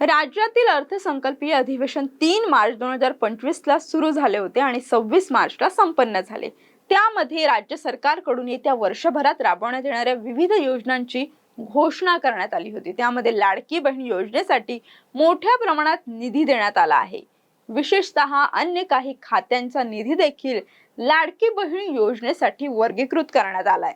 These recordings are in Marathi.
राज्यातील अर्थसंकल्पीय अधिवेशन तीन मार्च दोन हजार पंचवीसला सुरू झाले होते आणि सव्वीस मार्चला संपन्न झाले. त्यामध्ये राज्य सरकारकडून येत्या वर्षभरात राबवण्यात येणाऱ्या विविध योजनांची घोषणा करण्यात आली होती. त्यामध्ये लाडकी बहीण योजनेसाठी मोठ्या प्रमाणात निधी देण्यात आला आहे. विशेषतः अन्य काही खात्यांचा निधी देखील लाडकी बहीण योजनेसाठी वर्गीकृत करण्यात आलाय.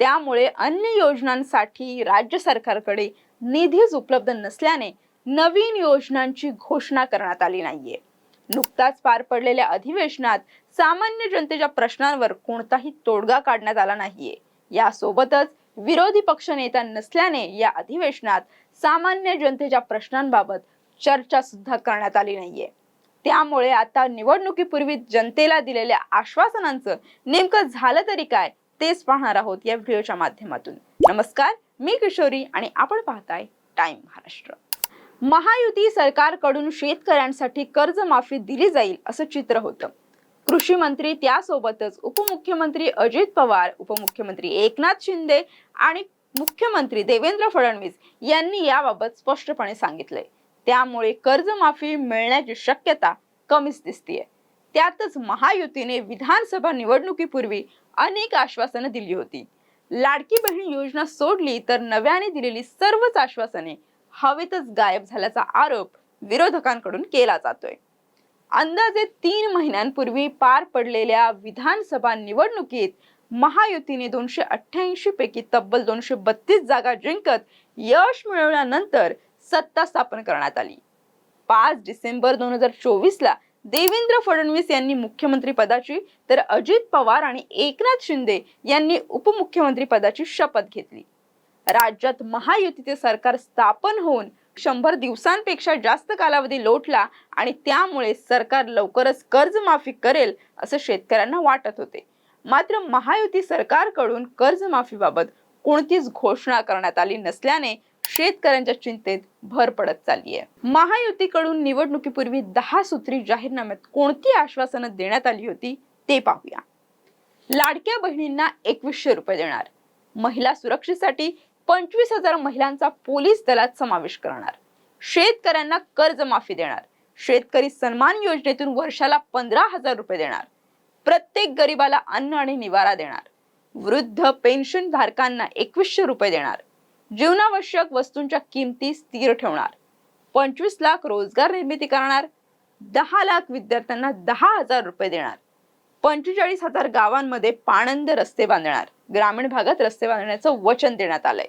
त्यामुळे अन्य योजनांसाठी राज्य सरकारकडे निधीच उपलब्ध नसल्याने नवीन योजनांची घोषणा करण्यात आली नाहीये. नुकताच पार पडलेल्या अधिवेशनात सामान्य जनतेच्या प्रश्नांवर कोणताही तोडगा काढण्यात आला नाहीये. यासोबतच विरोधी पक्ष नेता नसल्याने या अधिवेशनात सामान्य जनतेच्या प्रश्नांबाबत चर्चा सुद्धा करण्यात आली नाहीये. त्यामुळे आता निवडणुकीपूर्वी जनतेला दिलेल्या आश्वासनांचं नेमकं झालं तरी काय तेच पाहणार आहोत या व्हिडिओच्या माध्यमातून. नमस्कार मी किशोरी आणि आपण पाहताय टाइम महाराष्ट्र. महायुती सरकारकडून शेतकऱ्यांसाठी कर्जमाफी दिली जाईल असं चित्र होतं. कृषी मंत्री त्यासोबतच उपमुख्यमंत्री अजित पवार उपमुख्यमंत्री एकनाथ शिंदे आणि मुख्यमंत्री देवेंद्र फडणवीस यांनी याबाबत स्पष्टपणे सांगितले त्यामुळे कर्जमाफी मिळण्याची शक्यता कमीच दिसतीये. त्यातच महायुतीने विधानसभा निवडणुकीपूर्वी अनेक आश्वासनं दिली होती. लाडकी बहीण योजना सोडली तर नव्याने दिलेली सर्वच आश्वासने हवेतच गायब झाल्याचा आरोप विरोधकांकडून केला जातोय. अंदाजे तीन महिन्यांपूर्वी पार पडलेल्या विधानसभा निवडणुकीत महायुतीने दोनशे अठ्ठ्याऐंशी पैकी तब्बल दोनशे बत्तीस जागा जिंकत यश मिळवल्यानंतर सत्ता स्थापन करण्यात आली. पाच डिसेंबर दोन हजार चोवीस ला देवेंद्र फडणवीस यांनी मुख्यमंत्री पदाची तर अजित पवार आणि एकनाथ शिंदे यांनी उपमुख्यमंत्री पदाची शपथ घेतली. राज्यात महायुतीचे सरकार स्थापन होऊन शंभर दिवसांपेक्षा जास्त कालावधी लोटला आणि त्यामुळे सरकार लवकरच कर्जमाफी करेल असं शेतकऱ्यांना वाटत होते. मात्र महायुती सरकारकडून कर्जमाफीबाबत कोणतीच घोषणा करण्यात आली नसल्याने शेतकऱ्यांच्या चिंतेत भर पडत चालली आहे महायुतीकडून निवडणुकीपूर्वी दहा सूत्री जाहीरनाम्यात कोणती आश्वासनं देण्यात आली होती ते पाहूया. लाडक्या बहिणींना एकवीसशे रुपये देणार. महिला सुरक्षेसाठी पंचवीस हजार महिलांचा पोलीस दलात समावेश करणार. शेतकऱ्यांना कर्जमाफी देणार. शेतकरी सन्मान योजनेतून वर्षाला पंधरा हजार रुपये देणार. प्रत्येक गरिबाला अन्न आणि निवारा देणार. वृद्ध पेन्शन धारकांना एकवीसशे रुपये देणार. जीवनावश्यक वस्तूंच्या किमती स्थिर ठेवणार. पंचवीस लाख रोजगार निर्मिती करणार. दहा लाख विद्यार्थ्यांना दहा हजार रुपये देणार. पंचेचाळीस हजार गावांमध्ये पाणंद रस्ते बांधणार. ग्रामीण भागात रस्ते बांधण्याचं वचन देण्यात आलंय.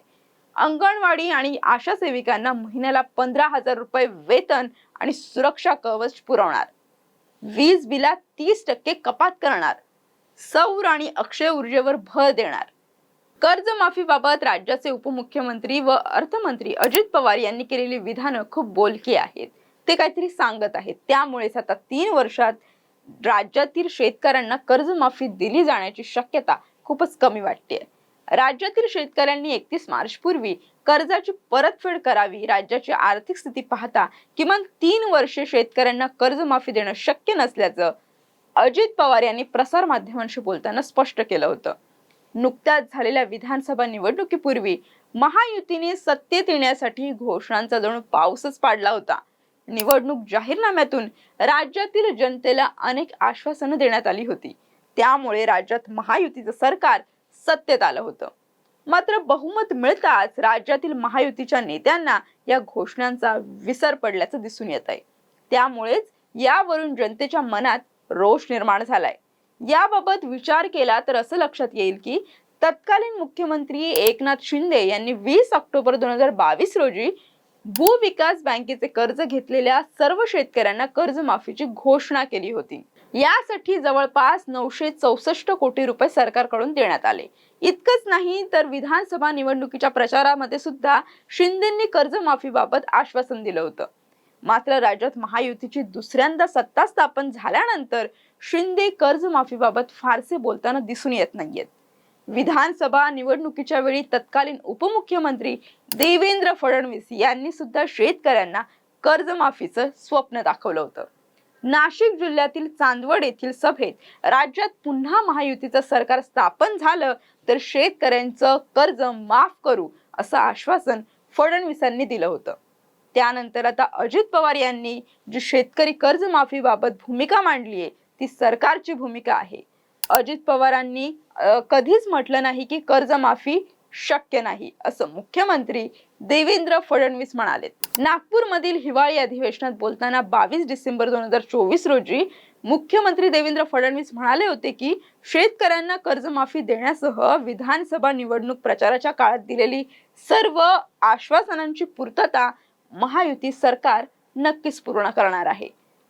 अंगणवाडी आणि आशा सेविकांना महिन्याला पंधरा हजार रुपये वेतन आणि सुरक्षा कवच पुरवणार. वीज बिलात तीस टक्के कपात करणार. सौर आणि अक्षय ऊर्जेवर भर देणार. कर्जमाफीबाबत राज्याचे उपमुख्यमंत्री व अर्थमंत्री अजित पवार यांनी केलेली विधानं खूप बोलकी आहेत. ते काहीतरी सांगत आहेत. त्यामुळेच आता तीन वर्षात राज्यातील शेतकऱ्यांना कर्जमाफी दिली जाण्याची शक्यता खूपच कमी वाटते राज्यातील शेतकऱ्यांनी एकतीस मार्च पूर्वी कर्जाची परतफेड करावी राज्याची आर्थिक स्थिती पाहता किमान तीन वर्षे शेतकऱ्यांना कर्जमाफी देणं शक्य नसल्याचं अजित पवार यांनी प्रसार माध्यमांशी बोलताना स्पष्ट केलं होतं. नुकत्याच झालेल्या विधानसभा निवडणुकीपूर्वी महायुतीने सत्तेत येण्यासाठी घोषणांचा जणू पाऊसच पाडला होता. निवडणूक जाहीरनाम्यातून राज्यातील जनतेला अनेक आश्वासनं देण्यात आली होती. त्यामुळे राज्यात महायुतीचं सरकार सत्तेत आलं होतं. मात्र बहुमत मिळताच राज्यातील महायुतीच्या नेत्यांना या घोषणांचा विसर पडल्याचं दिसून येत आहे त्यामुळेच यावरून जनतेच्या मनात रोष निर्माण झालाय. याबाबत विचार केला तर असं लक्षात येईल की तत्कालीन मुख्यमंत्री एकनाथ शिंदे यांनी वीस ऑक्टोबर दोन हजार बावीस रोजी भूविकास बँकेचे कर्ज घेतलेल्या सर्व शेतकऱ्यांना कर्जमाफीची घोषणा केली होती. यासाठी जवळपास नऊशे चौसष्ट कोटी रुपये सरकारकडून देण्यात आले. इतकंच नाही तर विधानसभा निवडणुकीच्या प्रचारामध्ये सुद्धा शिंदेंनी कर्जमाफीबाबत आश्वासन दिलं होतं. मात्र राज्यात महायुतीची दुसऱ्यांदा सत्ता स्थापन झाल्यानंतर शिंदे कर्जमाफीबाबत फारसे बोलताना दिसून येत नाहीयेत. विधानसभा निवडणुकीच्या वेळी तत्कालीन उपमुख्यमंत्री देवेंद्र फडणवीस यांनी सुद्धा शेतकऱ्यांना कर्जमाफीचं स्वप्न दाखवलं होतं. नाशिक जिल्ह्यातील चांदवड येथील सभेत राज्यात पुन्हा महायुतीचं सरकार स्थापन झालं तर शेतकऱ्यांचं कर्ज माफ करू असं आश्वासन फडणवीसांनी दिलं होतं. त्यानंतर आता अजित पवार यांनी जी शेतकरी कर्जमाफीबाबत भूमिका मांडली आहे ती सरकारची भूमिका आहे. अजित पवारांनी कधीच म्हटलं नाही की कर्जमाफी शक्य नाही असं मुख्यमंत्री देवेंद्र फडणवीस म्हणाले. नागपूरमधील हिवाळी अधिवेशनात बोलताना बावीस डिसेंबर दोन हजार चोवीस रोजी मुख्यमंत्री देवेंद्र फडणवीस म्हणाले होते की शेतकऱ्यांना कर्जमाफी देण्यासह विधानसभा निवडणूक प्रचाराच्या काळात दिलेली सर्व आश्वासनांची पूर्तता महायुती सरकार नक्कीच पूर्ण करणार आहे.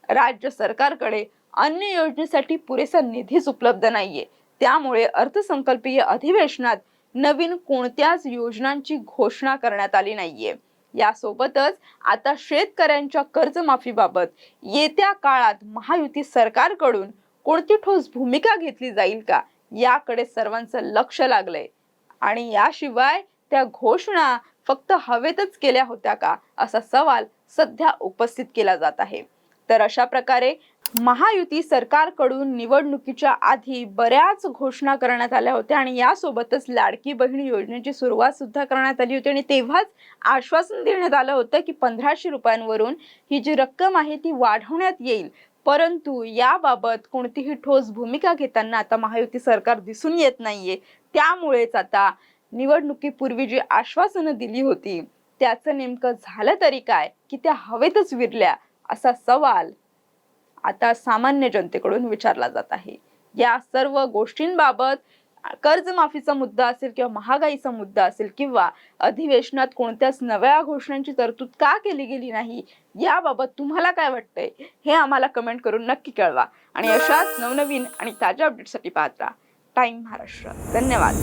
राज्य सरकारकडे अन्य योजनेसाठी पुरेसा निधीच उपलब्ध नाहीये. त्यामुळे अर्थसंकल्पीय अधिवेशनात नवीन कोणत्याच योजनांची घोषणा करण्यात आली नाहीये. यासोबतच आता शेतकऱ्यांच्या कर्जमाफीबाबत येत्या काळात महायुती सरकारकडून कोणती ठोस भूमिका घेतली जाईल का याकडे सर्वांचं लक्ष लागलंय. आणि याशिवाय त्या घोषणा फक्त हवेतच केल्या होत्या का असा सवाल सध्या उपस्थित केला जात आहे. तर अशा प्रकारे महायुती सरकारकडून निवडणुकीच्या आधी बऱ्याच घोषणा करण्यात आल्या होत्या आणि यासोबतच लाडकी बहीण योजनेची सुरुवात सुद्धा करण्यात आली होती. आणि तेव्हाच आश्वासन देण्यात आलं होतं की पंधराशे रुपयांवरून ही जी रक्कम आहे ती वाढवण्यात येईल. परंतु याबाबत कोणतीही ठोस भूमिका घेताना आता महायुती सरकार दिसून येत नाहीये. त्यामुळेच आता निवडणुकीपूर्वी जी आश्वासनं दिली होती त्याचं नेमकं झालं तरी काय? की त्या हवेतच विरल्या? असा सवाल आता सामान्य जनतेकडून विचारला जात आहे. या सर्व गोष्टींबाबत कर्जमाफीचा मुद्दा असेल किंवा महागाईचा मुद्दा असेल किंवा अधिवेशनात कोणत्याच नव्या घोषणांची तरतूद का केली गेली नाही याबाबत तुम्हाला काय वाटतंय? हे आम्हाला कमेंट करून नक्की कळवा. आणि अशाच नवनवीन आणि ताज्या अपडेटसाठी पाहत राहा. टाइम महाराष्ट्र धन्यवाद.